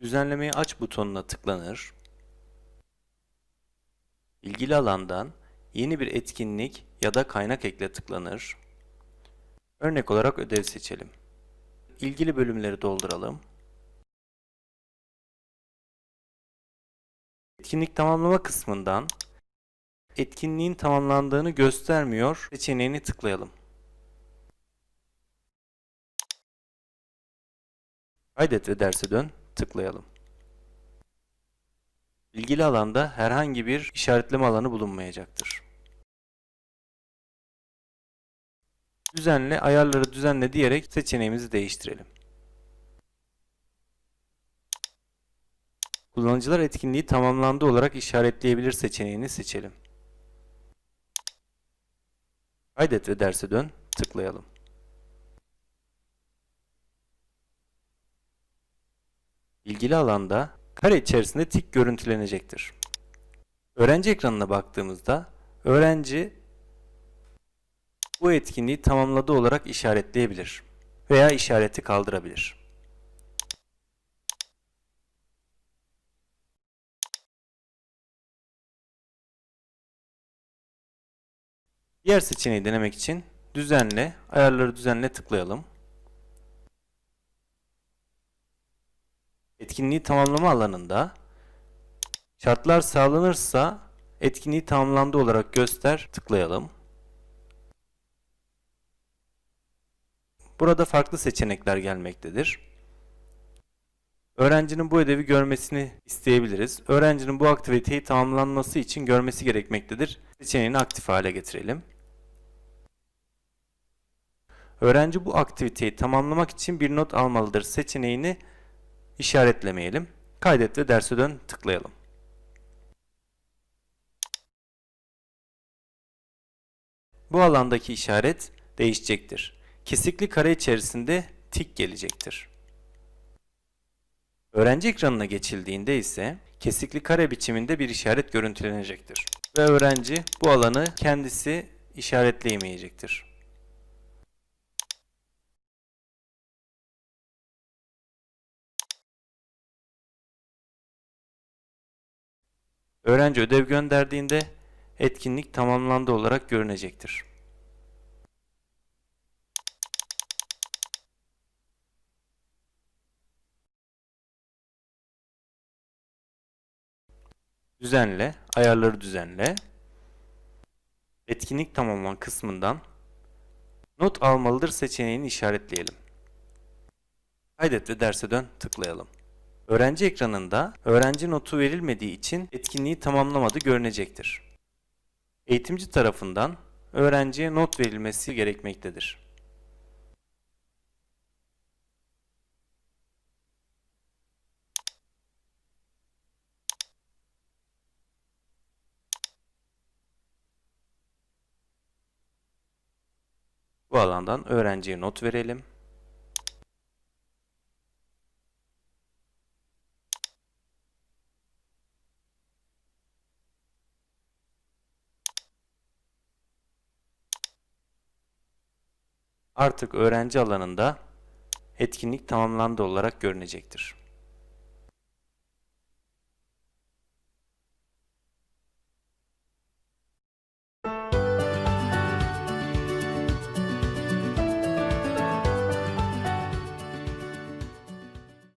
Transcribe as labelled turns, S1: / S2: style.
S1: Düzenlemeyi aç butonuna tıklanır. İlgili alandan yeni bir etkinlik ya da kaynak ekle tıklanır. Örnek olarak ödev seçelim. İlgili bölümleri dolduralım. Etkinlik tamamlama kısmından etkinliğin tamamlandığını göstermiyor seçeneğini tıklayalım. Kaydet ve derse dön tıklayalım. İlgili alanda herhangi bir işaretleme alanı bulunmayacaktır. Düzenle, ayarları düzenle diyerek seçeneğimizi değiştirelim. Kullanıcılar etkinliği tamamlandı olarak işaretleyebilir seçeneğini seçelim. Kaydet ve derse dön tıklayalım. İlgili alanda kare içerisinde tik görüntülenecektir. Öğrenci ekranına baktığımızda öğrenci bu etkinliği tamamladı olarak işaretleyebilir veya işareti kaldırabilir. Diğer seçeneği denemek için düzenle, ayarları düzenle tıklayalım. Etkinliği tamamlama alanında şartlar sağlanırsa etkinliği tamamlandı olarak göster tıklayalım. Burada farklı seçenekler gelmektedir. Öğrencinin bu ödevi görmesini isteyebiliriz. Öğrencinin bu aktiviteyi tamamlanması için görmesi gerekmektedir. Seçeneğini aktif hale getirelim. Öğrenci bu aktiviteyi tamamlamak için bir not almalıdır seçeneğini işaretlemeyelim. Kaydet ve derse dön tıklayalım. Bu alandaki işaret değişecektir. Kesikli kare içerisinde tik gelecektir. Öğrenci ekranına geçildiğinde ise kesikli kare biçiminde bir işaret görüntülenecektir. Ve öğrenci bu alanı kendisi işaretleyemeyecektir. Öğrenci ödev gönderdiğinde etkinlik tamamlandı olarak görünecektir. Düzenle, ayarları düzenle. Etkinlik tamamlan kısmından not almalıdır seçeneğini işaretleyelim. Kaydet ve derse dön tıklayalım. Öğrenci ekranında öğrenci notu verilmediği için etkinliği tamamlamadı görünecektir. Eğitimci tarafından öğrenciye not verilmesi gerekmektedir. Bu alandan öğrenciye not verelim. Artık öğrenci alanında etkinlik tamamlandı olarak görünecektir.